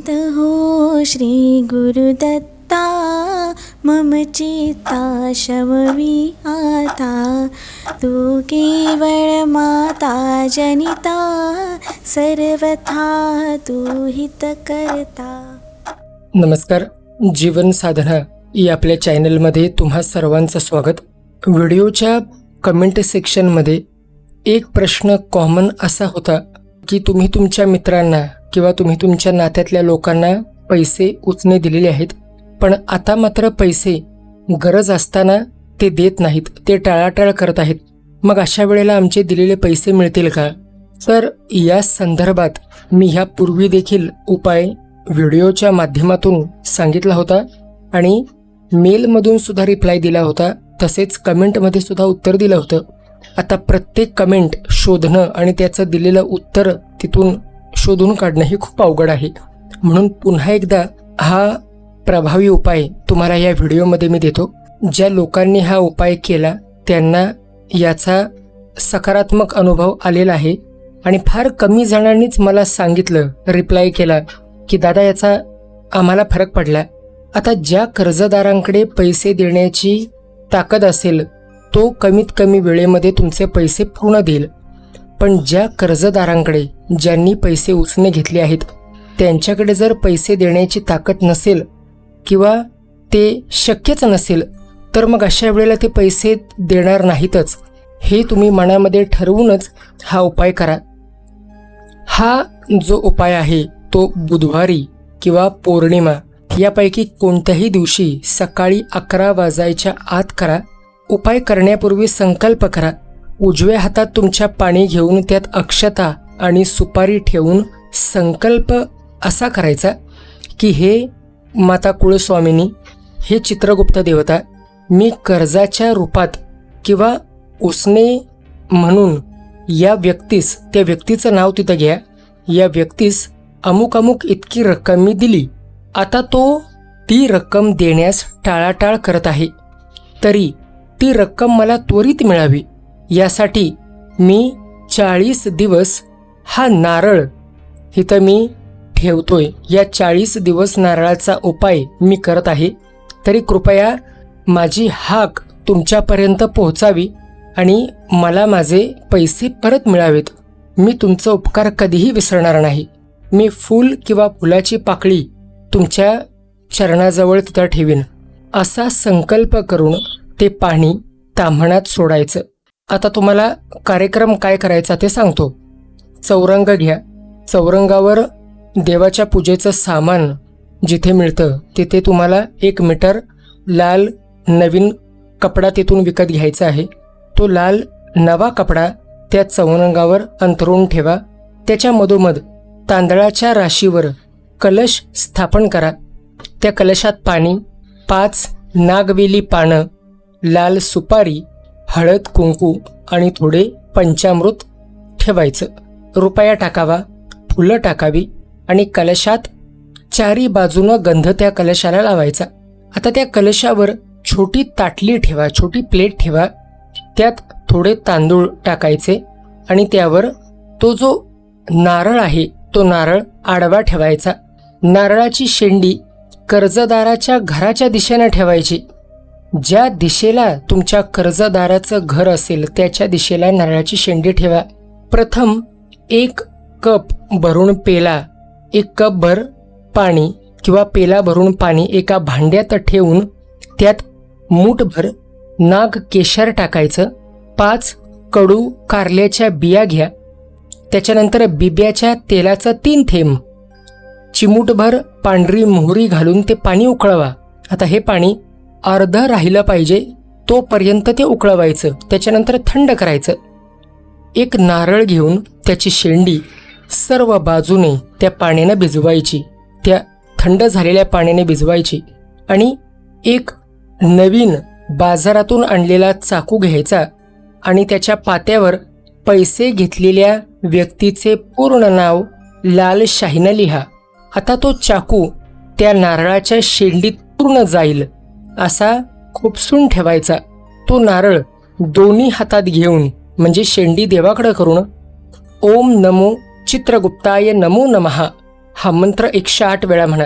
शान्त हो श्री गुरुदत्ता मम चित्ता शमवी आता। तू केवळ माता जनिता। सर्वथा तू हित करता नमस्कार जीवन साधना या आपल्या चॅनलमध्ये तुम्हा सर्वांचं स्वागत. व्हिडिओच्या कमेंट सेक्शनमध्ये एक प्रश्न कॉमन असा होता की तुम्ही तुमच्या मित्रांना किंवा तुम्ही तुमच्या नात्यातल्या लोकांना पैसे उचने दिलेले आहेत पण आता मात्र पैसे गरज असताना ते देत नाहीत ते टाळाटाळ करत आहेत. मग अशा वेळेला आमचे दिलेले पैसे मिळतील का? तर या संदर्भात मी ह्यापूर्वी देखील उपाय व्हिडिओच्या माध्यमातून सांगितला होता आणि मेलमधून सुद्धा रिप्लाय दिला होता तसेच कमेंटमध्ये सुद्धा उत्तर दिलं होतं. आता प्रत्येक कमेंट शोधणं आणि त्याचं दिलेलं उत्तर तिथून शोधून काढणं हे खूप अवघड आहे. म्हणून पुन्हा एकदा हा प्रभावी उपाय तुम्हाला या व्हिडिओमध्ये मी देतो. ज्या लोकांनी हा उपाय केला त्यांना याचा सकारात्मक अनुभव आलेला आहे. आणि फार कमी जणांनीच मला सांगितलं रिप्लाय केला की दादा याचा आम्हाला फरक पडला. आता ज्या कर्जदारांकडे पैसे देण्याची ताकद असेल तो कमीत कमी वेळेमध्ये तुमचे पैसे पूर्ण देईल. पण ज्या कर्जदारांकडे ज्यांनी पैसे उसने घेतले आहेत त्यांच्याकडे जर पैसे देण्याची ताकद नसेल किंवा ते शक्यच नसेल तर मग अशा वेळेला ते पैसे देणार नाहीतच. हे तुम्ही मनामध्ये ठरवूनच हा उपाय करा. हा जो उपाय आहे तो बुधवारी किंवा पौर्णिमा यापैकी कोणत्याही दिवशी सकाळी अकरा वाजायच्या आत करा. उपाय करण्यापूर्वी संकल्प करा. उजव्या हातात तुमच्या पाणी घेऊन त्यात अक्षता आणि सुपारी ठेवून संकल्प असा करायचा की हे माता कुळस्वामिनी हे चित्रगुप्त देवता मी कर्जाच्या रूपात किंवा उसने म्हणून या व्यक्तीस त्या व्यक्तीचं नाव तिथं घ्या. या व्यक्तीस अमुक अमुक इतकी रक्कम मी दिली. आता तो ती रक्कम देण्यास टाळाटाळ करत आहे. तरी ती रक्कम मला त्वरित मिळावी. यासाठी मी चाळीस दिवस हा नारळ इथं मी ठेवतोय. या चाळीस दिवस नारळाचा उपाय मी करत आहे. तरी कृपया माझी हाक तुमच्यापर्यंत पोहोचावी आणि मला माझे पैसे परत मिळावेत. मी तुमचा उपकार कधीही विसरणार नाही. मी फूल किंवा फुलाची पाकळी तुमच्या चरणाजवळ तिथं ठेवीन. असा संकल्प करून ते पाणी ताम्हणात सोडायचं. आता तुम्हाला कार्यक्रम काय करायचा ते सांगतो. चौरंग घ्या. चौरंगावर देवाच्या पूजेचं सामान जिथे मिळतं तिथे तुम्हाला एक मीटर लाल नवीन कपडा तिथून विकत घ्यायचा आहे. तो लाल नवा कपडा त्या चौरंगावर अंतरून ठेवा. त्याच्या मधोमध तांदळाच्या राशीवर कलश स्थापन करा. त्या कलशात पाणी पाच नागवेली पानं लाल सुपारी हळद कुंकू आणि थोडे पंचामृत ठेवायचं. रुपया टाकावा फुलं टाकावी आणि कलशात चारी बाजूनं गंध त्या कलशाला लावायचा. आता त्या कलशावर छोटी ताटली ठेवा छोटी प्लेट ठेवा. त्यात थोडे तांदूळ टाकायचे आणि त्यावर तो जो नारळ आहे तो नारळ आडवा ठेवायचा. नारळाची शेंडी कर्जदाराच्या घराच्या दिशेनं ठेवायची. ज्या दिशेला तुमच्या कर्जदाराचं घर असेल त्याच्या दिशेला नारळाची शेंडी ठेवा. प्रथम एक कप भरून पेला एक कप भर पाणी किंवा पेला भरून पाणी एका भांड्यात ठेवून त्यात मूठभर नाग केशर टाकायचं. पाच कडू कारल्याच्या बिया घ्या. त्याच्यानंतर बिब्याच्या तेलाचं तीन थेंब. चिमूटभर पांढरी मोहरी घालून ते पाणी उकळवा. आता हे पाणी अर्धं राहिलं पाहिजे तोपर्यंत ते उकळवायचं त्याच्यानंतर थंड करायचं. एक नारळ घेऊन त्याची शेंडी सर्व बाजूने त्या पाण्यानं भिजवायची त्या थंड झालेल्या पाण्याने भिजवायची आणि एक नवीन बाजारातून आणलेला चाकू घ्यायचा आणि त्याच्या पात्यावर पैसे घेतलेल्या व्यक्तीचे पूर्ण नाव लाल शाहीनं लिहा. आता तो चाकू त्या नारळाच्या शेंडीत पूर्ण जाईल. असा खुपसून ठेवायचा. तो नारळ दोन्ही हातात घेऊन म्हणजे शेंडी देवाकडं करून ओम नमो चित्रगुप्ताय नमो नमहा हा मंत्र एकशे आठ वेळा म्हणा.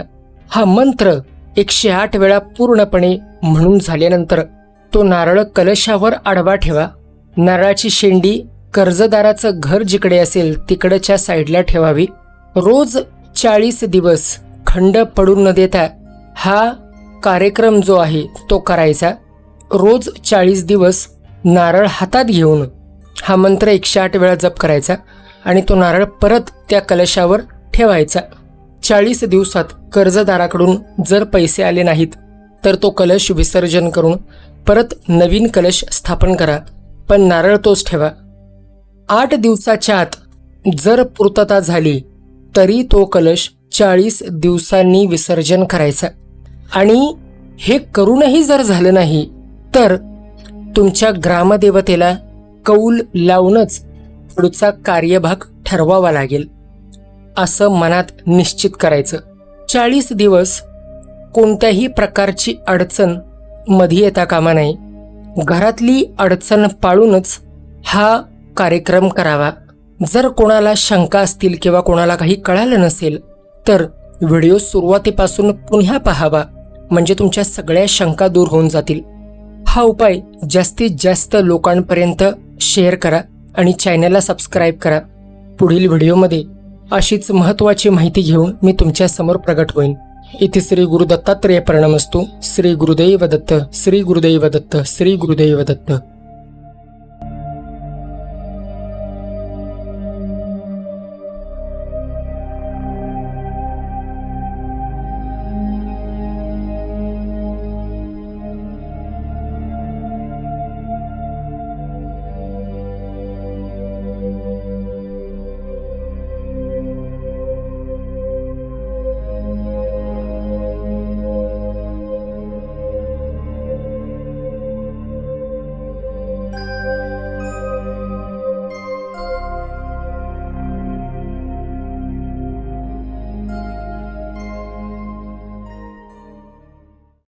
हा मंत्र एकशे आठ वेळा पूर्णपणे म्हणून झाल्यानंतर तो नारळ कलशावर आडवा ठेवा. नारळाची शेंडी कर्जदाराचं घर जिकडे असेल तिकडच्या साईडला ठेवावी. रोज चाळीस दिवस खंड पडून न देता हा कार्यक्रम जो आहे तो करायचा. रोज चाळीस दिवस नारळ हातात घेऊन हा मंत्र एकशे आठ वेळा जप करायचा आणि तो नारळ परत त्या कलशावर ठेवायचा. चाळीस दिवसात कर्जदाराकडून जर पैसे आले नाहीत तर तो कलश विसर्जन करून परत नवीन कलश स्थापन करा पण नारळ तोच ठेवा. आठ दिवसाच्या आत जर पूर्तता झाली तरी तो कलश चाळीस दिवसांनी विसर्जन करायचा. आणि हे करूनही जर झालं नाही तर तुमच्या ग्रामदेवतेला कौल लावूनच पुढचा कार्यभाग ठरवावा लागेल असं मनात निश्चित करायचं. चाळीस दिवस कोणत्याही प्रकारची अडचणमध्ये येता कामा नाही घरातली अडचण पाळूनच हा कार्यक्रम करावा. जर कोणाला शंका असतील किंवा कोणाला काही कळालं नसेल तर व्हिडिओ सुरुवातीपासून पुन्हा पाहावा. म्हणजे तुमच्या सगळ्या शंका दूर होऊन जातील. हा उपाय जास्तीत जास्त लोकांपर्यंत शेअर करा आणि चॅनलला सबस्क्राईब करा. पुढील व्हिडिओमध्ये अशीच महत्त्वाची माहिती घेऊन मी तुमच्यासमोर प्रगट होईन. इथे श्री गुरु दत्तात्रेय प्रणमस्तू श्री गुरुदैव दत्त श्री गुरुदैव दत्त श्री गुरुदैव दत्त.